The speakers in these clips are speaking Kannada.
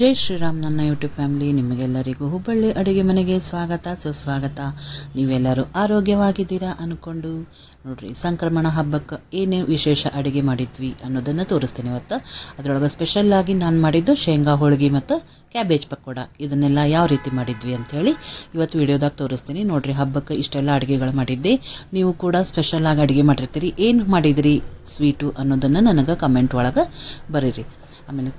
ಜೈ ಶ್ರೀರಾಮ್ ನನ್ನ ಯೂಟ್ಯೂಬ್ ಫ್ಯಾಮಿಲಿ, ನಿಮಗೆಲ್ಲರಿಗೂ ಹುಬ್ಬಳ್ಳಿ ಅಡುಗೆ ಮನೆಗೆ ಸ್ವಾಗತ, ಸುಸ್ವಾಗತ. ನೀವೆಲ್ಲರೂ ಆರೋಗ್ಯವಾಗಿದ್ದೀರಾ ಅಂದ್ಕೊಂಡು ನೋಡ್ರಿ, ಸಂಕ್ರಮಣ ಹಬ್ಬಕ್ಕೆ ಏನೇ ವಿಶೇಷ ಅಡುಗೆ ಮಾಡಿದ್ವಿ ಅನ್ನೋದನ್ನು ತೋರಿಸ್ತೀನಿ ಇವತ್ತು. ಅದರೊಳಗೆ ಸ್ಪೆಷಲ್ಲಾಗಿ ನಾನು ಮಾಡಿದ್ದು ಶೇಂಗಾ, ಹೋಳಿಗೆ ಮತ್ತು ಕ್ಯಾಬೇಜ್ ಪಕೋಡ. ಇದನ್ನೆಲ್ಲ ಯಾವ ರೀತಿ ಮಾಡಿದ್ವಿ ಅಂಥೇಳಿ ಇವತ್ತು ವಿಡಿಯೋದಾಗ ತೋರಿಸ್ತೀನಿ. ನೋಡ್ರಿ, ಹಬ್ಬಕ್ಕೆ ಇಷ್ಟೆಲ್ಲ ಅಡುಗೆಗಳು ಮಾಡಿದ್ದೆ. ನೀವು ಕೂಡ ಸ್ಪೆಷಲ್ಲಾಗಿ ಅಡುಗೆ ಮಾಡಿರ್ತೀರಿ. ಏನು ಮಾಡಿದಿರಿ ಸ್ವೀಟು ಅನ್ನೋದನ್ನು ನನಗೆ ಕಮೆಂಟ್ ಒಳಗೆ ಬರೀರಿ. ಆಮೇಲೆ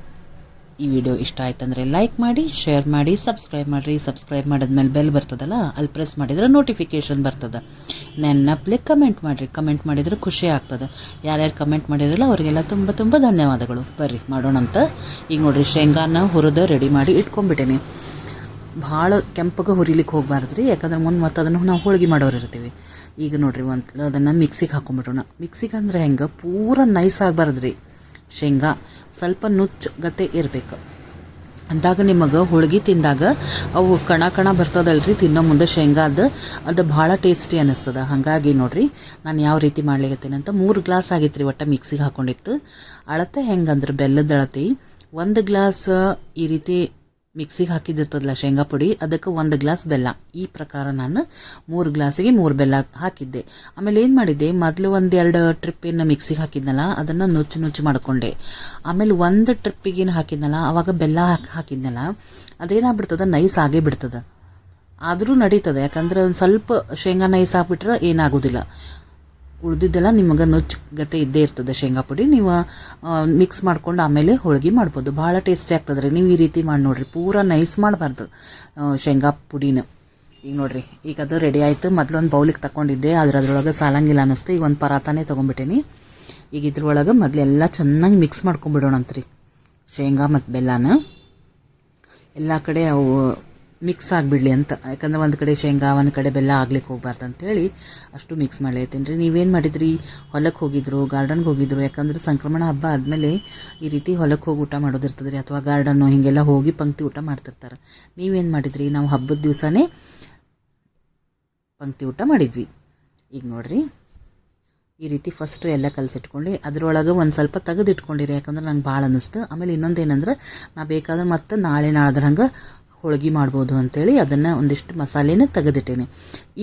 ಈ ವಿಡಿಯೋ ಇಷ್ಟ ಆಯ್ತಂದ್ರೆ ಲೈಕ್ ಮಾಡಿ ಶೇರ್ ಮಾಡಿ ಸಬ್ಸ್ಕ್ರೈಬ್ ಮಾಡಿರಿ. ಸಬ್ಸ್ಕ್ರೈಬ್ ಮಾಡಿದ್ಮೇಲೆ ಬೆಲ್ ಬರ್ತದಲ್ಲ, ಅಲ್ಲಿ ಪ್ರೆಸ್ ಮಾಡಿದ್ರೆ ನೋಟಿಫಿಕೇಷನ್ ಬರ್ತದೆ. ನೆನ್ನಪ್ಲಿ ಕಮೆಂಟ್ ಮಾಡಿರಿ. ಕಮೆಂಟ್ ಮಾಡಿದ್ರೆ ಖುಷಿ ಆಗ್ತದೆ. ಯಾರ್ಯಾರು ಕಮೆಂಟ್ ಮಾಡಿದ್ರಲ್ಲ, ಅವರಿಗೆಲ್ಲ ತುಂಬ ತುಂಬ ಧನ್ಯವಾದಗಳು. ಬರ್ರಿ ಮಾಡೋಣಂತ ಈಗ ನೋಡಿರಿ, ಶೇಂಗಾನ ಹುರಿದು ರೆಡಿ ಮಾಡಿ ಇಟ್ಕೊಂಡ್ಬಿಟ್ಟೇನಿ. ಭಾಳ ಕೆಂಪಗೆ ಹುರಿಲಿಕ್ಕೆ ಹೋಗಬಾರ್ದು ರೀ ಯಾಕಂದ್ರೆ ಮುಂದೆ ಮತ್ತೆ ಅದನ್ನು ನಾವು ಹೋಳಿಗೆ ಮಾಡೋರು ಇರ್ತೀವಿ. ಈಗ ನೋಡ್ರಿ ಒಂದು ಅದನ್ನು ಮಿಕ್ಸಿಗೆ ಹಾಕೊಂಡ್ಬಿಡೋಣ ಮಿಕ್ಸಿಗೆ ಅಂದ್ರೆ ಹೆಂಗೆ? ಪೂರ ನೈಸ್ ಆಗಬಾರ್ದು ರೀ ಶೇಂಗಾ ಸ್ವಲ್ಪ ನುಚ್ಚು ಗತೆ ಇರಬೇಕು. ಅಂದಾಗ ನಿಮಗೆ ಹೋಳ್ಗೆ ತಿಂದಾಗ ಅವು ಕಣ ಕಣ ಬರ್ತದಲ್ರಿ, ತಿನ್ನೋ ಮುಂದೆ ಶೇಂಗಾದ ಅದು ಭಾಳ ಟೇಸ್ಟಿ ಅನ್ನಿಸ್ತದ ಹಾಗಾಗಿ ನೋಡಿರಿ, ನಾನು ಯಾವ ರೀತಿ ಮಾಡ್ಲಿಕತ್ತೀನಿ ಅಂತ ಮೂರು ಗ್ಲಾಸ್ ಆಗಿತ್ತು ರೀ ಒಟ್ಟು ಮಿಕ್ಸಿಗೆ ಹಾಕ್ಕೊಂಡಿತ್ತು ಅಳತೆ ಹೆಂಗಂದ್ರೆ ಬೆಲ್ಲದ ಅಳತೆ, ಒಂದು ಗ್ಲಾಸ್ ಈ ರೀತಿ ಮಿಕ್ಸಿಗೆ ಹಾಕಿದ್ದಿರ್ತದಲ್ಲ ಶೇಂಗಾ ಪುಡಿ, ಅದಕ್ಕೆ ಒಂದು ಗ್ಲಾಸ್ ಬೆಲ್ಲ. ಈ ಪ್ರಕಾರ ನಾನು ಮೂರು ಗ್ಲಾಸಿಗೆ ಮೂರು ಬೆಲ್ಲ ಹಾಕಿದ್ದೆ. ಆಮೇಲೆ ಏನು ಮಾಡಿದ್ದೆ, ಮೊದಲು ಒಂದೆರಡು ಟ್ರಿಪ್ಪಿನ ಮಿಕ್ಸಿಗೆ ಹಾಕಿದ್ನಲ್ಲ, ಅದನ್ನು ನುಚ್ಚು ನುಚ್ಚು ಮಾಡ್ಕೊಂಡೆ. ಆಮೇಲೆ ಒಂದು ಟ್ರಿಪ್ಪಿಗೇನು ಹಾಕಿದ್ನಲ್ಲ, ಅವಾಗ ಬೆಲ್ಲ ಹಾಕಿ ಹಾಕಿದ್ನಲ್ಲ, ಅದೇನಾಗ್ಬಿಡ್ತದೆ, ನೈಸ್ ಆಗೇ ಬಿಡ್ತದೆ. ಆದರೂ ನಡೀತದೆ, ಯಾಕಂದ್ರೆ ಒಂದು ಸ್ವಲ್ಪ ಶೇಂಗಾ ನೈಸ್ ಹಾಕ್ಬಿಟ್ರೆ ಏನಾಗೋದಿಲ್ಲ. ಉಳಿದಿದ್ದೆಲ್ಲ ನಿಮಗೆ ನುಚ್ಚು ಗತೆ ಇದ್ದೇ ಇರ್ತದೆ ಶೇಂಗಾ ಪುಡಿ. ನೀವು ಮಿಕ್ಸ್ ಮಾಡ್ಕೊಂಡು ಆಮೇಲೆ ಹೋಳಿಗೆ ಮಾಡ್ಬೋದು. ಭಾಳ ಟೇಸ್ಟಿ ಆಗ್ತದೆ ರೀ ನೀವು ಈ ರೀತಿ ಮಾಡಿ ನೋಡಿರಿ. ಪೂರ ನೈಸ್ ಮಾಡಬಾರ್ದು ಶೇಂಗಾ ಪುಡಿನ. ಈಗ ನೋಡಿರಿ, ಈಗ ಅದು ರೆಡಿ ಆಯಿತು. ಮೊದಲೊಂದು ಬೌಲಿಗೆ ತಗೊಂಡಿದ್ದೆ ಆದ್ರೆ ಅದ್ರೊಳಗೆ ಸಾಲಂಗಿಲ್ಲ ಅನ್ನಿಸ್ತು. ಈಗ ಒಂದು ಪರಾತಾನೇ ತೊಗೊಂಬಿಟ್ಟೇನಿ ಈಗ ಇದ್ರೊಳಗೆ ಮೊದಲೆಲ್ಲ ಚೆನ್ನಾಗಿ ಮಿಕ್ಸ್ ಮಾಡ್ಕೊಂಬಿಡೋಣಂತ್ರಿ ಶೇಂಗಾ ಮತ್ತು ಬೆಲ್ಲನ. ಎಲ್ಲ ಕಡೆ ಅವು ಮಿಕ್ಸ್ ಆಗಿಬಿಡಲಿ ಅಂತ. ಯಾಕಂದ್ರೆ ಒಂದು ಕಡೆ ಶೇಂಗಾ, ಒಂದು ಕಡೆ ಬೆಲ್ಲ ಆಗ್ಲಿಕ್ಕೆ ಹೋಗ್ಬಾರ್ದು ಅಂತೇಳಿ ಅಷ್ಟು ಮಿಕ್ಸ್ ಮಾಡ್ಲತ್ತೀನಿ ರೀ ನೀವೇನು ಮಾಡಿದ್ರಿ? ಹೊಲಕ್ಕೆ ಹೋಗಿದ್ರು, ಗಾರ್ಡನ್ಗೆ ಹೋಗಿದ್ರು. ಯಾಕಂದ್ರೆ ಸಂಕ್ರಮಣ ಹಬ್ಬ ಆದಮೇಲೆ ಈ ರೀತಿ ಹೊಲಕ್ಕೆ ಹೋಗಿ ಊಟ ಮಾಡೋದಿರ್ತದೆ ರೀ ಅಥವಾ ಗಾರ್ಡನ್ನು ಹೀಗೆಲ್ಲ ಹೋಗಿ ಪಂಕ್ತಿ ಊಟ ಮಾಡ್ತಿರ್ತಾರೆ. ನೀವೇನು ಮಾಡಿದ್ರಿ? ನಾವು ಹಬ್ಬದ ದಿವಸನೇ ಪಂಕ್ತಿ ಊಟ ಮಾಡಿದ್ವಿ. ಈಗ ನೋಡ್ರಿ, ಈ ರೀತಿ ಫಸ್ಟು ಎಲ್ಲ ಕಲಸಿಟ್ಕೊಂಡು, ಅದರೊಳಗೆ ಒಂದು ಸ್ವಲ್ಪ ತೆಗೆದಿಟ್ಕೊಂಡಿರಿ. ಯಾಕಂದ್ರೆ ನಂಗೆ ಭಾಳ ಅನ್ನಿಸ್ತು ಆಮೇಲೆ ಇನ್ನೊಂದು ಏನಂದ್ರೆ ನಾ ಬೇಕಾದ್ರೆ ಮತ್ತೆ ನಾಳೆ ನಾಳದ್ರ ಹಂಗೆ ಹೋಳ್ಗೆ ಮಾಡ್ಬೋದು ಅಂತೇಳಿ ಅದನ್ನು ಒಂದಿಷ್ಟು ಮಸಾಲೆನ ತೆಗೆದಿಟ್ಟೇನೆ.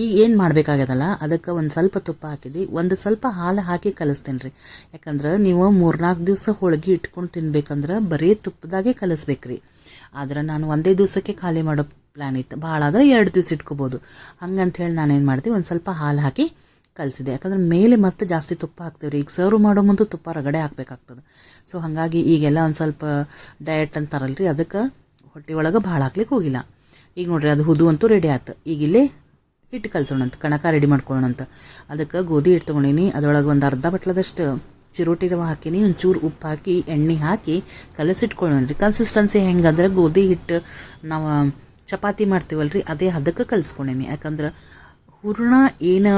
ಈಗ ಏನು ಮಾಡಬೇಕಾಗ್ಯದಲ್ಲ, ಅದಕ್ಕೆ ಒಂದು ಸ್ವಲ್ಪ ತುಪ್ಪ ಹಾಕಿದ್ವಿ. ಒಂದು ಸ್ವಲ್ಪ ಹಾಲು ಹಾಕಿ ಕಲಿಸ್ತೇನೆ ರೀ ಯಾಕಂದ್ರೆ ನೀವು ಮೂರ್ನಾಲ್ಕು ದಿವಸ ಹೋಳ್ಗೆ ಇಟ್ಕೊಂಡು ತಿನ್ಬೇಕಂದ್ರೆ ಬರೀ ತುಪ್ಪದಾಗೆ ಕಲಿಸ್ಬೇಕ್ರಿ. ಆದ್ರೆ ನಾನು ಒಂದೇ ದಿವಸಕ್ಕೆ ಖಾಲಿ ಮಾಡೋ ಪ್ಲ್ಯಾನ್ ಇತ್ತು. ಭಾಳ ಆದರೆ ಎರಡು ದಿವಸ ಇಟ್ಕೋಬೋದು. ಹಂಗಂಥೇಳಿ ನಾನೇನು ಮಾಡ್ತೀವಿ ಒಂದು ಸ್ವಲ್ಪ ಹಾಲು ಹಾಕಿ ಕಲಿಸಿದೆ. ಯಾಕಂದ್ರೆ ಮೇಲೆ ಮತ್ತೆ ಜಾಸ್ತಿ ತುಪ್ಪ ಹಾಕ್ತೀವಿ ರೀ ಈಗ ಸರ್ವ್ ಮಾಡೋ ಮುಂದೆ ತುಪ್ಪ ರಗಡೆ ಹಾಕ್ಬೇಕಾಗ್ತದೆ. ಸೊ ಹಾಗಾಗಿ ಈಗೆಲ್ಲ ಒಂದು ಸ್ವಲ್ಪ ಡಯಟ್ ಅಂತಾರಲ್ಲ ರೀ ಅದಕ್ಕೆ ಹೊಟ್ಟೆ ಒಳಗೆ ಭಾಳ ಹಾಕ್ಲಿಕ್ಕೆ ಹೋಗಿಲ್ಲ. ಈಗ ನೋಡ್ರಿ ಅದು ಹುದು ಅಂತೂ ರೆಡಿ ಆಯ್ತು ಈಗ ಇಲ್ಲೇ ಹಿಟ್ಟು ಕಲ್ಸೋಣಂತ, ಕಣಕ ರೆಡಿ ಮಾಡ್ಕೊಳ್ಳೋಣಂತ. ಅದಕ್ಕೆ ಗೋಧಿ ಹಿಟ್ಟು ತೊಗೊಂಡೀನಿ. ಅದರೊಳಗೆ ಒಂದು ಅರ್ಧ ಬಟ್ಲದಷ್ಟು ಚಿರೋಟಿ ರವೆ ಹಾಕೀನಿ, ಒಂಚೂರು ಉಪ್ಪು ಹಾಕಿ, ಎಣ್ಣೆ ಹಾಕಿ ಕಲಸಿಟ್ಕೊಳ್ಳೋಣ ರೀ ಕನ್ಸಿಸ್ಟೆನ್ಸಿ ಹೆಂಗಂದ್ರೆ ಗೋಧಿ ಹಿಟ್ಟು ನಾವು ಚಪಾತಿ ಮಾಡ್ತೀವಲ್ರಿ, ಅದೇ ಹದಕ್ಕೆ ಕಲಿಸ್ಕೊಂಡೇನಿ. ಯಾಕಂದ್ರೆ ಹೂರ್ಣ ಏನು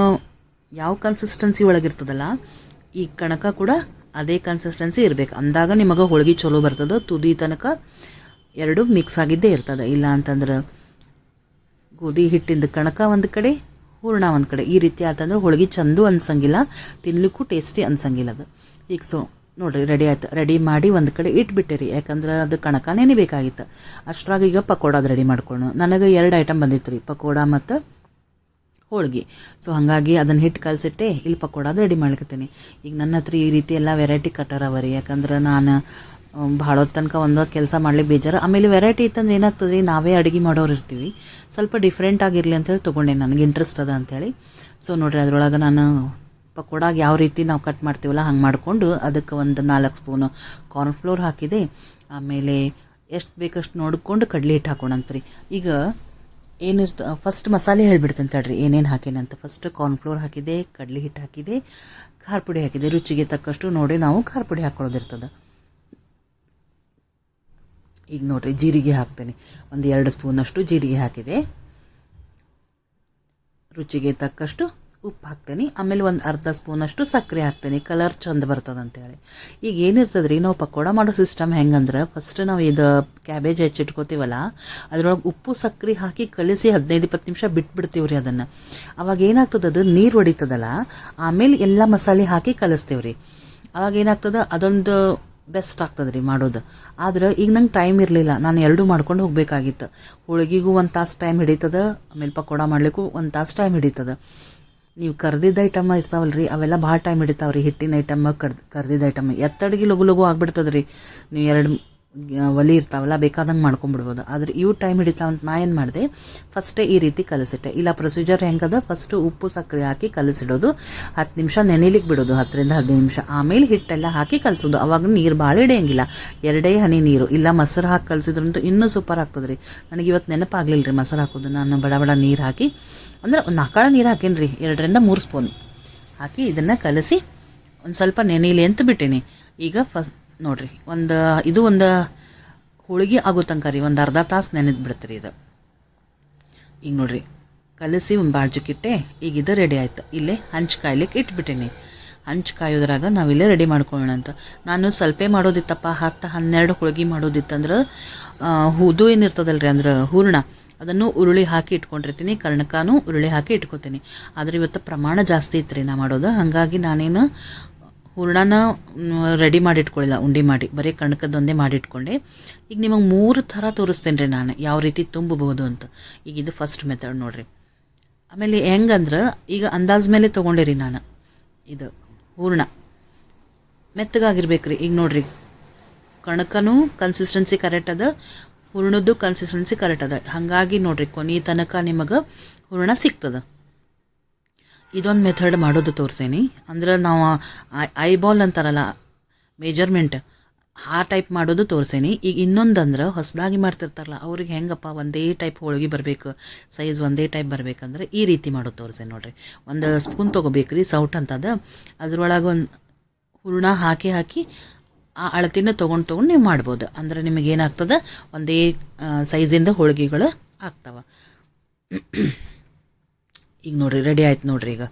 ಯಾವ ಕನ್ಸಿಸ್ಟೆನ್ಸಿ ಒಳಗಿರ್ತದಲ್ಲ ಈ ಕಣಕ ಕೂಡ ಅದೇ ಕನ್ಸಿಸ್ಟೆನ್ಸಿ ಇರಬೇಕು. ಅಂದಾಗ ನಿಮಗೆ ಹೋಳಿಗೆ ಚಲೋ ಬರ್ತದೆ, ತುದಿ ತನಕ ಎರಡು ಮಿಕ್ಸ್ ಆಗಿದ್ದೇ ಇರ್ತದೆ. ಇಲ್ಲ ಅಂತಂದ್ರೆ ಗೋಧಿ ಹಿಟ್ಟಿಂದ ಕಣಕ ಒಂದು ಕಡೆ, ಹೂರ್ಣ ಒಂದು ಕಡೆ. ಈ ರೀತಿ ಆತಂದ್ರೆ ಹೋಳಿಗೆ ಚಂದು ಅನ್ಸಂಗಿಲ್ಲ, ತಿನ್ಲಿಕ್ಕೂ ಟೇಸ್ಟಿ ಅನ್ಸಂಗಿಲ್ಲ ಅದು. ಈಗ ಸೊ ನೋಡ್ರಿ ರೆಡಿ ಆಯ್ತು. ರೆಡಿ ಮಾಡಿ ಒಂದು ಕಡೆ ಇಟ್ಬಿಟ್ಟೆ ರೀ ಯಾಕಂದ್ರೆ ಅದು ಕಣಕ ನೆನಿಬೇಕಾಗಿತ್ತು ಅಷ್ಟ್ರಾಗ ಈಗ ಪಕೋಡಾದು ರೆಡಿ ಮಾಡ್ಕೊಂಡು ನನಗೆ ಎರಡು ಐಟಮ್ ಬಂದಿತ್ತು ರೀ ಪಕೋಡ ಮತ್ತು ಹೋಳಿಗೆ. ಸೊ ಹಾಗಾಗಿ ಅದನ್ನು ಹಿಟ್ಟು ಕಲಸಿಟ್ಟೆ, ಇಲ್ಲಿ ಪಕೋಡಾದು ರೆಡಿ ಮಾಡ್ಕೊತೀನಿ. ಈಗ ನನ್ನ ಹತ್ರ ಈ ರೀತಿ ಎಲ್ಲ ವೆರೈಟಿ ಕಟ್ಟರ್ ಅವ ರೀ ಯಾಕಂದ್ರೆ ನಾನು ಭಾಳ ತನಕ ಒಂದು ಕೆಲಸ ಮಾಡ್ಲಿಕ್ಕೆ ಬೇಜಾರು. ಆಮೇಲೆ ವೆರೈಟಿ ಇತ್ತಂದ್ರೆ ಏನಾಗ್ತದೆ ರೀ ನಾವೇ ಅಡುಗೆ ಮಾಡೋರು ಇರ್ತೀವಿ. ಸ್ವಲ್ಪ ಡಿಫ್ರೆಂಟ್ ಆಗಿರಲಿ ಅಂತೇಳಿ ತೊಗೊಂಡೆ ನನಗೆ ಇಂಟ್ರೆಸ್ಟ್ ಅದ ಅಂಥೇಳಿ ಸೊ ನೋಡಿರಿ, ಅದರೊಳಗೆ ನಾನು ಪಕೋಡಾಗ ಯಾವ ರೀತಿ ನಾವು ಕಟ್ ಮಾಡ್ತೀವಲ್ಲ, ಹಂಗೆ ಮಾಡಿಕೊಂಡು ಅದಕ್ಕೆ ಒಂದು ನಾಲ್ಕು ಸ್ಪೂನು ಕಾರ್ನ್ಫ್ಲೋರ್ ಹಾಕಿದೆ. ಆಮೇಲೆ ಎಷ್ಟು ಬೇಕಷ್ಟು ನೋಡಿಕೊಂಡು ಕಡಲೆ ಹಿಟ್ಟು ಹಾಕೋಣಂತ್ರಿ. ಈಗ ಏನಿರ್ತ ಫಸ್ಟ್ ಮಸಾಲೆ ಹೇಳ್ಬಿಡ್ತೇನೆ ತಡ್ರಿ, ಏನೇನು ಹಾಕೇನಂತ ಫಸ್ಟ್ ಕಾರ್ನ್ಫ್ಲೋರ್ ಹಾಕಿದೆ, ಕಡಲೆ ಹಿಟ್ಟು ಹಾಕಿದೆ, ಖಾರ ಪುಡಿ ಹಾಕಿದೆ. ರುಚಿಗೆ ತಕ್ಕಷ್ಟು ನೋಡಿ ನಾವು ಖಾರ ಪುಡಿ ಹಾಕೊಳ್ಳೋದಿರ್ತದೆ. ಈಗ ನೋಡಿರಿ, ಜೀರಿಗೆ ಹಾಕ್ತೇನೆ. ಒಂದು ಎರಡು ಸ್ಪೂನಷ್ಟು ಜೀರಿಗೆ ಹಾಕಿದೆ. ರುಚಿಗೆ ತಕ್ಕಷ್ಟು ಉಪ್ಪು ಹಾಕ್ತೇನೆ. ಆಮೇಲೆ ಒಂದು ಅರ್ಧ ಸ್ಪೂನಷ್ಟು ಸಕ್ಕರೆ ಹಾಕ್ತೇನೆ. ಕಲರ್ ಚಂದ ಬರ್ತದೆ ಅಂತೇಳಿ ಈಗ ಏನಿರ್ತದೆ ರೀ ನಾವು ಪಕೋಡ ಮಾಡೋ ಸಿಸ್ಟಮ್ ಹೆಂಗಂದ್ರೆ ಫಸ್ಟ್ ನಾವು ಇದು ಕ್ಯಾಬೇಜ್ ಹೆಚ್ಚಿಟ್ಕೋತೀವಲ್ಲ, ಅದರೊಳಗೆ ಉಪ್ಪು, ಸಕ್ಕರೆ ಹಾಕಿ ಕಲಿಸಿ ಹದಿನೈದು, ಇಪ್ಪತ್ತು ನಿಮಿಷ ಬಿಟ್ಬಿಡ್ತೀವಿ ರೀ ಅದನ್ನು. ಅವಾಗ ಏನಾಗ್ತದೆ, ಅದು ನೀರು ಹೊಡಿತದಲ್ಲ, ಆಮೇಲೆ ಎಲ್ಲ ಮಸಾಲೆ ಹಾಕಿ ಕಲಿಸ್ತೀವಿ ರೀ ಅವಾಗ ಏನಾಗ್ತದೆ, ಅದೊಂದು ಬೆಸ್ಟ್ ಆಗ್ತದೆ ರೀ ಮಾಡೋದು. ಆದ್ರೆ ಈಗ ನಂಗೆ ಟೈಮ್ ಇರಲಿಲ್ಲ. ನಾನು ಎರಡೂ ಮಾಡ್ಕೊಂಡು ಹೋಗಬೇಕಾಗಿತ್ತು. ಹೋಳಿಗೆಗೂ ಒಂದು ತಾಸು ಟೈಮ್ ಹಿಡಿತದ, ಆಮೇಲೆ ಪಕೋಡ ಮಾಡಲಿಕ್ಕೂ ಒಂದು ತಾಸು ಟೈಮ್ ಹಿಡಿತದ. ನೀವು ಕರ್ದಿದ್ದ ಐಟಮ್ ಇರ್ತಾವಲ್ಲ ರೀ ಅವೆಲ್ಲ ಭಾಳ ಟೈಮ್ ಹಿಡಿತಾವೆ ರೀ ಹಿಟ್ಟಿನ ಐಟಮ್ ಕರ್ದು, ಕರ್ದಿದ್ದ ಐಟಮ್ ಎತ್ತಡಿಗೆ ಲಘು ಲಘು ಆಗ್ಬಿಡ್ತದೆ ರೀ ನೀವು ಎರಡು ಒಲಿ ಇರ್ತಾವಲ್ಲ, ಬೇಕಾದಂಗೆ ಮಾಡ್ಕೊಂಬಿಡ್ಬೋದು ಆದ್ರೆ ಇವು ಟೈಮ್ ಹಿಡಿತಾವಂತ ನಾ ಏನು ಮಾಡಿದೆ ಫಸ್ಟೇ ಈ ರೀತಿ ಕಲಸಿಟ್ಟೆ. ಇಲ್ಲ ಪ್ರೊಸೀಜರ್ ಹೆಂಗದ? ಫಸ್ಟು ಉಪ್ಪು, ಸಕ್ಕರೆ ಹಾಕಿ ಕಲಸಿಡೋದು. ಹತ್ತು ನಿಮಿಷ ನೆನೆಲಿಕ್ಕೆ ಬಿಡೋದು, ಹತ್ತರಿಂದ ಹದಿನೈದು ನಿಮಿಷ. ಆಮೇಲೆ ಹಿಟ್ಟೆಲ್ಲ ಹಾಕಿ ಕಲಸೋದು. ಅವಾಗ ನೀರು ಭಾಳ ಹಿಡಿಯಂಗಿಲ್ಲ. ಎರಡೇ ಹನಿ ನೀರು. ಇಲ್ಲ, ಮೊಸರು ಹಾಕಿ ಕಲಸಿದ್ರಂತೂ ಇನ್ನೂ ಸೂಪರ್ ಆಗ್ತದೆ ರೀ ನನಗೆ ಇವತ್ತು ನೆನಪಾಗಲಿಲ್ಲ ರೀ ಮೊಸರು ಹಾಕೋದು. ನಾನು ಬಡ ಬಡ ನೀರು ಹಾಕಿ, ಅಂದ್ರೆ ಒಂದು ನಾಲ್ಕಾಳ ನೀರು ಹಾಕೇನಿ ರೀ ಎರಡರಿಂದ ಮೂರು ಸ್ಪೂನ್ ಹಾಕಿ ಇದನ್ನು ಕಲಸಿ ಒಂದು ಸ್ವಲ್ಪ ನೆನೆಯಲಿ ಅಂತ ಬಿಟ್ಟೀನಿ. ಈಗ ಫಸ್ಟ್ ನೋಡ್ರಿ, ಒಂದು, ಇದು ಒಂದು ಹೋಳಿಗೆ ಆಗೋ ತನಕ ರೀ, ಒಂದು ಅರ್ಧ ತಾಸು ನೆನೆದು ಬಿಡ್ತೀರಿ ಇದು. ಈಗ ನೋಡ್ರಿ, ಕಲಸಿ ಬಾಜುಕಿಟ್ಟೆ ಈಗ ಇದು ರೆಡಿ ಆಯ್ತು. ಇಲ್ಲೇ ಹಂಚು ಕಾಯ್ಲಿಕ್ಕೆ ಇಟ್ಬಿಟ್ಟೀನಿ. ಹಂಚು ಕಾಯೋದ್ರಾಗ ನಾವಿಲ್ಲೇ ರೆಡಿ ಮಾಡ್ಕೊಳ್ಳೋಣ ಅಂತ. ನಾನು ಸ್ವಲ್ಪ ಮಾಡೋದಿತ್ತಪ್ಪ, ಹತ್ತು, ಹನ್ನೆರಡು ಹೋಳಿಗೆ ಮಾಡೋದಿತ್ತಂದ್ರೆ ಹೂದು ಏನಿರ್ತದಲ್ರಿ ಅಂದ್ರೆ ಹೂರ್ಣ, ಅದನ್ನು ಉರುಳಿ ಹಾಕಿ ಇಟ್ಕೊಂಡಿರ್ತೀನಿ, ಕರ್ಣಕಾನು ಉರುಳಿ ಹಾಕಿ ಇಟ್ಕೊತೀನಿ. ಆದರೆ ಇವತ್ತು ಪ್ರಮಾಣ ಜಾಸ್ತಿ ಇತ್ತು ರೀ ನಾ ಮಾಡೋದು, ಹಾಗಾಗಿ ನಾನೇನು ಹೂರ್ಣನ ರೆಡಿ ಮಾಡಿ ಇಟ್ಕೊಳ್ಳಿಲ್ಲ ಉಂಡೆ ಮಾಡಿ, ಬರೀ ಕಣಕದೊಂದೇ ಮಾಡಿಟ್ಕೊಂಡೆ. ಈಗ ನಿಮಗೆ ಮೂರು ಥರ ತೋರಿಸ್ತೇನೆ ರೀ ನಾನು, ಯಾವ ರೀತಿ ತುಂಬಬಹುದು ಅಂತ. ಈಗ ಇದು ಫಸ್ಟ್ ಮೆಥಡ್ ನೋಡಿರಿ. ಆಮೇಲೆ ಹೆಂಗಂದ್ರೆ, ಈಗ ಅಂದಾಜ್ ಮೇಲೆ ತೊಗೊಂಡೆ ನಾನು. ಇದು ಹೂರ್ಣ. ಮೆತ್ತಗಾಗಿರ್ಬೇಕು ರೀ ಈಗ ನೋಡಿರಿ. ಕಣಕನೂ ಕನ್ಸಿಸ್ಟೆನ್ಸಿ ಕರೆಕ್ಟ್ ಅದ, ಹೂರ್ಣದ್ದು ಕನ್ಸಿಸ್ಟೆನ್ಸಿ ಕರೆಕ್ಟ್ ಅದ. ಹಾಗಾಗಿ ನೋಡಿರಿ, ಕೊನೆ ತನಕ ನಿಮಗೆ ಹೂರ್ಣ ಸಿಗ್ತದೆ. ಇದೊಂದು ಮೆಥಡ್ ಮಾಡೋದು ತೋರಿಸೇನಿ. ಅಂದ್ರೆ ನಾವು ಐ ಬಾಲ್ ಅಂತಾರಲ್ಲ ಮೇಜರ್ಮೆಂಟ್ ಆ ಟೈಪ್ ಮಾಡೋದು ತೋರಿಸೇನಿ. ಈಗ ಇನ್ನೊಂದಂದ್ರೆ ಹೊಸದಾಗಿ ಮಾಡ್ತಿರ್ತಾರಲ್ಲ, ಅವ್ರಿಗೆ ಹೆಂಗಪ್ಪ ಒಂದೇ ಟೈಪ್ ಹೋಳಿಗೆ ಬರಬೇಕು ಸೈಜ್ ಒಂದೇ ಟೈಪ್ ಬರ್ಬೇಕಂದ್ರೆ ಈ ರೀತಿ ಮಾಡೋದು ತೋರಿಸೇನಿ ನೋಡಿರಿ. ಒಂದು ಸ್ಪೂನ್ ತೊಗೋಬೇಕ್ರಿ ಸೌಟ್ ಅಂತದ. ಅದ್ರೊಳಗೆ ಒಂದು ಹೂರ್ಣ ಹಾಕಿ ಹಾಕಿ ಆ ಅಳತಿನ ತೊಗೊಂಡು ತೊಗೊಂಡು ನೀವು ಮಾಡ್ಬೋದು. ಅಂದ್ರೆ ನಿಮಗೆ ಏನಾಗ್ತದೆ? ಒಂದೇ ಸೈಜಿಂದ ಹೋಳಿಗೆಗಳು ಆಗ್ತಾವ. ಈಗ ನೋಡ್ರಿ ರೆಡಿ ಆಯ್ತು ನೋಡ್ರಿ ಈಗ.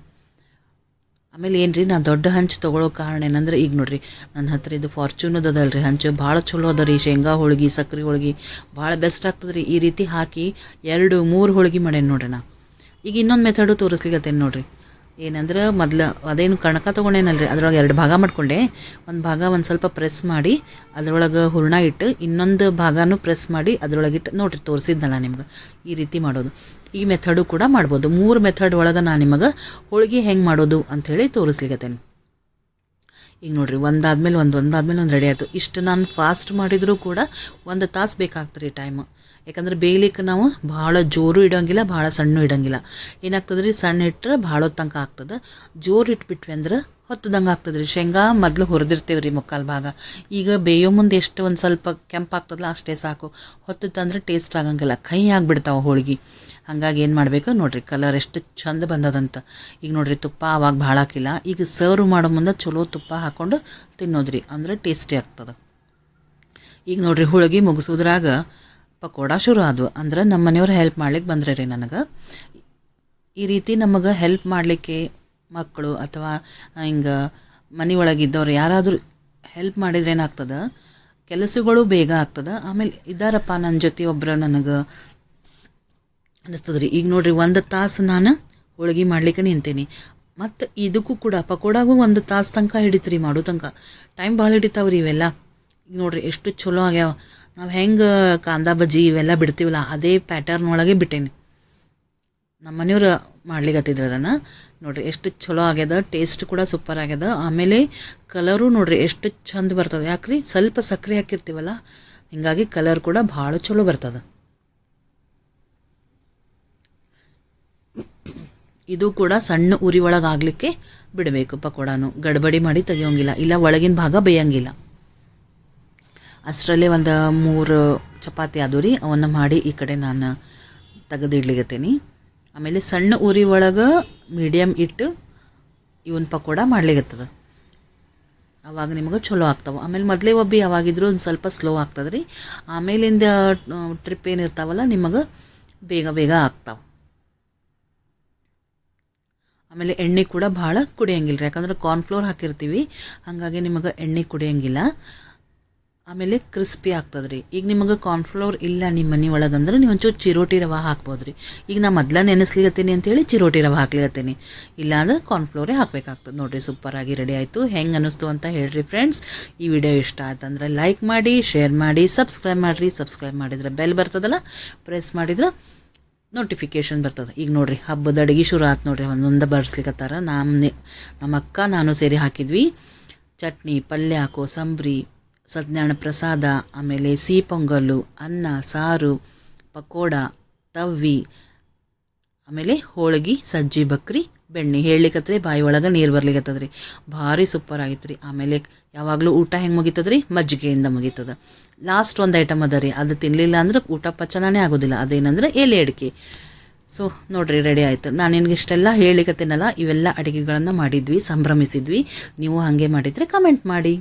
ಆಮೇಲೆ ಏನು ರೀ ನಾ ದೊಡ್ಡ ಹಂಚು ತೊಗೊಳ್ಳೋ ಕಾರಣ ಏನಂದ್ರೆ, ಈಗ ನೋಡ್ರಿ ನನ್ನ ಹತ್ರ ಇದು ಫಾರ್ಚೂನದು ಅದಲ್ರಿ, ಹಂಚು ಭಾಳ ಚಲೋ ಅದ ರೀ ಶೇಂಗಾ ಹೋಳಿಗೆ, ಸಕ್ರೆ ಹೋಳಿಗೆ, ಭಾಳ ಬೆಸ್ಟ್ ಆಗ್ತದೆ ರೀ ಈ ರೀತಿ ಹಾಕಿ ಎರಡು ಮೂರು ಹೋಳಿಗೆ ಮಾಡೇನಿ ನೋಡ್ರಿ ನಾ. ಈಗ ಇನ್ನೊಂದು ಮೆಥಡು ತೋರಿಸ್ಲಿಕ್ಕೆ ನೋಡ್ರಿ. ಏನಂದ್ರೆ ಮೊದಲು ಅದೇನು ಕಣಕ ತೊಗೊಂಡೇನಲ್ರಿ? ಅದ್ರೊಳಗೆ ಎರಡು ಭಾಗ ಮಾಡಿಕೊಂಡೆ. ಒಂದು ಭಾಗ ಒಂದು ಸ್ವಲ್ಪ ಪ್ರೆಸ್ ಮಾಡಿ, ಅದರೊಳಗೆ ಹೂರ್ಣ ಇಟ್ಟು ಇನ್ನೊಂದು ಭಾಗನೂ ಪ್ರೆಸ್ ಮಾಡಿ, ಅದ್ರೊಳಗೆ ಇಟ್ಟು ನೋಡ್ರಿ ತೋರಿಸಿದ್ನಲ್ಲ ನಿಮ್ಗೆ, ಈ ರೀತಿ ಮಾಡೋದು. ಈ ಮೆಥಡು ಕೂಡ ಮಾಡ್ಬೋದು. ಮೂರು ಮೆಥಡ್ ಒಳಗೆ ನಾನು ನಿಮಗೆ ಹೋಳಿಗೆ ಹೆಂಗೆ ಮಾಡೋದು ಅಂಥೇಳಿ ತೋರಿಸ್ಲಿಕ್ಕತ್ತೇನೆ ಈಗ ನೋಡ್ರಿ, ಒಂದಾದ್ಮೇಲೆ ಒಂದು ಒಂದಾದ್ಮೇಲೆ ಒಂದು ರೆಡಿ ಆಯಿತು. ಇಷ್ಟು ನಾನು ಫಾಸ್ಟ್ ಮಾಡಿದರೂ ಕೂಡ ಒಂದು ತಾಸು ಬೇಕಾಗ್ತದೆ ರೀ ಟೈಮ್ ಯಾಕಂದ್ರೆ ಬೇಯಲಿಕ್ಕೆ ನಾವು ಭಾಳ ಜೋರು ಇಡೋಂಗಿಲ್ಲ, ಭಾಳ ಸಣ್ಣ ಇಡೋಂಗಿಲ್ಲ. ಏನಾಗ್ತದೆ ರೀ ಸಣ್ಣ ಇಟ್ಟರೆ ಭಾಳ ಹೊತ್ತು ತನಕ ಆಗ್ತದೆ. ಜೋರು ಇಟ್ಬಿಟ್ವಿ ಅಂದ್ರೆ ಹೊತ್ತದಂಗೆ ಆಗ್ತದೆ ರೀ ಶೇಂಗಾ ಮೊದಲು ಹುರಿದಿರ್ತೀವಿ ರೀ ಮುಕ್ಕಾಲು ಭಾಗ. ಈಗ ಬೇಯೋ ಮುಂದೆ ಎಷ್ಟು ಒಂದು ಸ್ವಲ್ಪ ಕೆಂಪಾಗ್ತದಲ್ಲ ಅಷ್ಟೇ ಸಾಕು. ಹೊತ್ತಂದ್ರೆ ಟೇಸ್ಟ್ ಆಗಂಗಿಲ್ಲ. ಕೈ ಆಗಿಬಿಡ್ತಾವೆ ಹೋಳಿಗೆ. ಹಾಗಾಗಿ ಏನು ಮಾಡಬೇಕು ನೋಡಿರಿ ಕಲರ್ ಎಷ್ಟು ಚಂದ ಬಂದದಂತ. ಈಗ ನೋಡಿರಿ ತುಪ್ಪ ಅವಾಗ ಭಾಳ ಹಾಕಿಲ್ಲ. ಈಗ ಸರ್ವ್ ಮಾಡೋ ಮುಂದೆ ಚಲೋ ತುಪ್ಪ ಹಾಕ್ಕೊಂಡು ತಿನ್ನೋದ್ರಿ. ಅಂದ್ರೆ ಟೇಸ್ಟಿ ಆಗ್ತದೆ. ಈಗ ನೋಡಿರಿ ಹೋಳಿಗೆ ಮುಗಿಸೋದ್ರಾಗ ಪಕೋಡ ಶುರು ಆದವು. ಅಂದ್ರೆ ನಮ್ಮ ಮನೆಯವ್ರು ಹೆಲ್ಪ್ ಮಾಡ್ಲಿಕ್ಕೆ ಬಂದ್ರೆ ರೀ ನನಗೆ. ಈ ರೀತಿ ನಮಗೆ ಹೆಲ್ಪ್ ಮಾಡಲಿಕ್ಕೆ ಮಕ್ಕಳು ಅಥವಾ ಹಿಂಗೆ ಮನೆ ಒಳಗಿದ್ದವ್ರು ಯಾರಾದರೂ ಹೆಲ್ಪ್ ಮಾಡಿದ್ರೆ ಏನಾಗ್ತದೆ? ಕೆಲಸಗಳು ಬೇಗ ಆಗ್ತದೆ. ಆಮೇಲೆ ಇದ್ದಾರಪ್ಪ ನನ್ನ ಜೊತೆ ಒಬ್ಬರು ನನಗೆ ಅನ್ನಿಸ್ತದೆ ರೀ ಈಗ ನೋಡ್ರಿ ಒಂದು ತಾಸು ನಾನು ಹೋಳಿಗೆ ಮಾಡ್ಲಿಕ್ಕೆ ನಿಂತೀನಿ. ಮತ್ತು ಇದಕ್ಕೂ ಕೂಡ ಪಕೋಡಾಗೂ ಒಂದು ತಾಸು ತನಕ ಹಿಡಿತ್ರಿ ಮಾಡೋ ತನಕ. ಟೈಮ್ ಭಾಳ ಹಿಡಿತಾವ್ರಿ ಇವೆಲ್ಲ. ಈಗ ನೋಡಿರಿ ಎಷ್ಟು ಚಲೋ ಆಗ್ಯಾವ. ನಾವು ಹೆಂಗೆ ಕಾಂದಾ ಬಜ್ಜಿ ಇವೆಲ್ಲ ಬಿಡ್ತೀವಲ್ಲ, ಅದೇ ಪ್ಯಾಟರ್ನ್ ಒಳಗೆ ಬಿಟ್ಟೇನಿ. ನಮ್ಮ ಮನೆಯವ್ರು ಮಾಡ್ಲಿಕತ್ತಿದ್ರು ಅದನ್ನು. ನೋಡ್ರಿ ಎಷ್ಟು ಚಲೋ ಆಗ್ಯದ ಟೇಸ್ಟ್ ಕೂಡ ಸೂಪರ್ ಆಗ್ಯದ. ಆಮೇಲೆ ಕಲರು ನೋಡ್ರಿ ಎಷ್ಟು ಚಂದ ಬರ್ತದೆ. ಯಾಕ್ರಿ? ಸ್ವಲ್ಪ ಸಕ್ಕರೆ ಹಾಕಿರ್ತೀವಲ್ಲ, ಹಿಂಗಾಗಿ ಕಲರ್ ಕೂಡ ಭಾಳ ಚಲೋ ಬರ್ತದೆ. ಇದು ಕೂಡ ಸಣ್ಣ ಉರಿ ಒಳಗೆ ಆಗಲಿಕ್ಕೆ ಬಿಡಬೇಕು ಪಕೋಡಾನು. ಗಡಬಡಿ ಮಾಡಿ ತೆಗಿಯೋಂಗಿಲ್ಲ, ಇಲ್ಲ ಒಳಗಿನ ಭಾಗ ಬೇಯಂಗಿಲ್ಲ. ಅಷ್ಟರಲ್ಲೇ ಒಂದು ಮೂರು ಚಪಾತಿ ಆದವು ರೀ ಅವನ್ನ ಮಾಡಿ ಈ ಕಡೆ ನಾನು ತೆಗೆದಿಡ್ಲಿಕತ್ತೀನಿ. ಆಮೇಲೆ ಸಣ್ಣ ಉರಿ ಒಳಗೆ ಮೀಡಿಯಮ್ ಇಟ್ಟು ಇವನ್ ಪಕೋಡ ಮಾಡ್ಲಿಕತ್ತದ. ಅವಾಗ ನಿಮಗೆ ಚಲೋ ಆಗ್ತಾವೆ. ಆಮೇಲೆ ಮೊದಲೇ ಒಬ್ಬಿ ಯಾವಾಗಿದ್ರು ಒಂದು ಸ್ವಲ್ಪ ಸ್ಲೋ ಆಗ್ತದೆ ರೀ ಆಮೇಲಿಂದ ಟ್ರಿಪ್ ಏನಿರ್ತಾವಲ್ಲ ನಿಮಗೆ ಬೇಗ ಬೇಗ ಆಗ್ತಾವೆ. ಆಮೇಲೆ ಎಣ್ಣೆ ಕೂಡ ಭಾಳ ಕುಡಿಯಂಗಿಲ್ಲ ರೀ ಯಾಕಂದ್ರೆ ಕಾರ್ನ್ಫ್ಲೋರ್ ಹಾಕಿರ್ತೀವಿ. ಹಾಗಾಗಿ ನಿಮಗೆ ಎಣ್ಣೆ ಕುಡಿಯಂಗಿಲ್ಲ. ಆಮೇಲೆ ಕ್ರಿಸ್ಪಿ ಆಗ್ತದೆ ರೀ ಈಗ ನಿಮಗೆ ಕಾರ್ನ್ಫ್ಲೋರ್ ಇಲ್ಲ ನಿಮ್ಮ ಮನೆ ಒಳಗಂದ್ರೆ ನೀವು ಒಂಚೂರು ಚಿರೋಟಿ ರವೆ ಹಾಕ್ಬೋದು ರೀ ಈಗ ನಾ ಮೊದ್ಲ ನೆನೆಸ್ಲಿಗತ್ತೀನಿ ಅಂತೇಳಿ ಚಿರೋಟಿ ರವೆ ಹಾಕ್ಲಿಗತ್ತೀನಿ ಇಲ್ಲಾಂದ್ರೆ ಕಾರ್ನ್ಫ್ಲೋರೇ ಹಾಕ್ಬೇಕಾಗ್ತದೆ. ನೋಡಿರಿ ಸೂಪರಾಗಿ ರೆಡಿ ಆಯಿತು. ಹೆಂಗೆ ಅನ್ನಿಸ್ತು ಅಂತ ಹೇಳ್ರಿ ಫ್ರೆಂಡ್ಸ್ ಈ ವಿಡಿಯೋ ಇಷ್ಟ ಆಯ್ತಂದ್ರೆ ಲೈಕ್ ಮಾಡಿ ಶೇರ್ ಮಾಡಿ ಸಬ್ಸ್ಕ್ರೈಬ್ ಮಾಡಿರಿ. ಸಬ್ಸ್ಕ್ರೈಬ್ ಮಾಡಿದ್ರೆ ಬೆಲ್ ಬರ್ತದಲ್ಲ? ಪ್ರೆಸ್ ಮಾಡಿದ್ರೆ ನೋಟಿಫಿಕೇಶನ್ ಬರ್ತದೆ. ಈಗ ನೋಡಿರಿ ಹಬ್ಬದ ಅಡುಗೆ ಶುರು ಆಯ್ತು ನೋಡಿರಿ. ಒಂದೊಂದು ಬರ್ಸ್ಲಿಕತ್ತಾರ. ನಮ್ಮ ನಮ್ಮ ಅಕ್ಕ ನಾನು ಸೇರಿ ಹಾಕಿದ್ವಿ. ಚಟ್ನಿ, ಪಲ್ಯ, ಕೋಸಂಬರಿ ಸತ್ಯನಾರಾಯಣ ಪ್ರಸಾದ, ಆಮೇಲೆ ಸಿಹಿ ಪೊಂಗಲ್ಲು, ಅನ್ನ, ಸಾರು, ಪಕೋಡ, ತವ್ವಿ, ಆಮೇಲೆ ಹೋಳಿಗೆ, ಸಜ್ಜಿ, ಬಕ್ರಿ, ಬೆಣ್ಣೆ. ಹೇಳಲಿಕ್ಕತ್ರಿ ಬಾಯಿ ಒಳಗೆ ನೀರು ಬರ್ಲಿಕತ್ತದ್ರಿ. ಭಾರಿ ಸೂಪರ್ ಆಗಿತ್ತು ಆಮೇಲೆ ಯಾವಾಗಲೂ ಊಟ ಹೆಂಗೆ ಮುಗಿತದ್ರಿ? ಮಜ್ಜಿಗೆಯಿಂದ ಮುಗೀತದ. ಲಾಸ್ಟ್ ಒಂದು ಐಟಮ್ ಅದ ರೀ ಅದು ತಿನ್ನಲಿಲ್ಲ ಅಂದ್ರೆ ಊಟ ಪಚನನೇ ಆಗೋದಿಲ್ಲ. ಅದೇನಂದ್ರೆ ಎಲೆ ಅಡಿಕೆ. ಸೊ ನೋಡ್ರಿ ರೆಡಿ ಆಯಿತು. ನಾನು ನಿನಗೆ ಇಷ್ಟೆಲ್ಲ ಹೇಳಿಕತ್ತೇನಲ್ಲ, ಇವೆಲ್ಲ ಅಡುಗೆಗಳನ್ನು ಮಾಡಿದ್ವಿ, ಸಂಭ್ರಮಿಸಿದ್ವಿ. ನೀವು ಹಾಗೆ ಮಾಡಿದರೆ ಕಮೆಂಟ್ ಮಾಡಿ.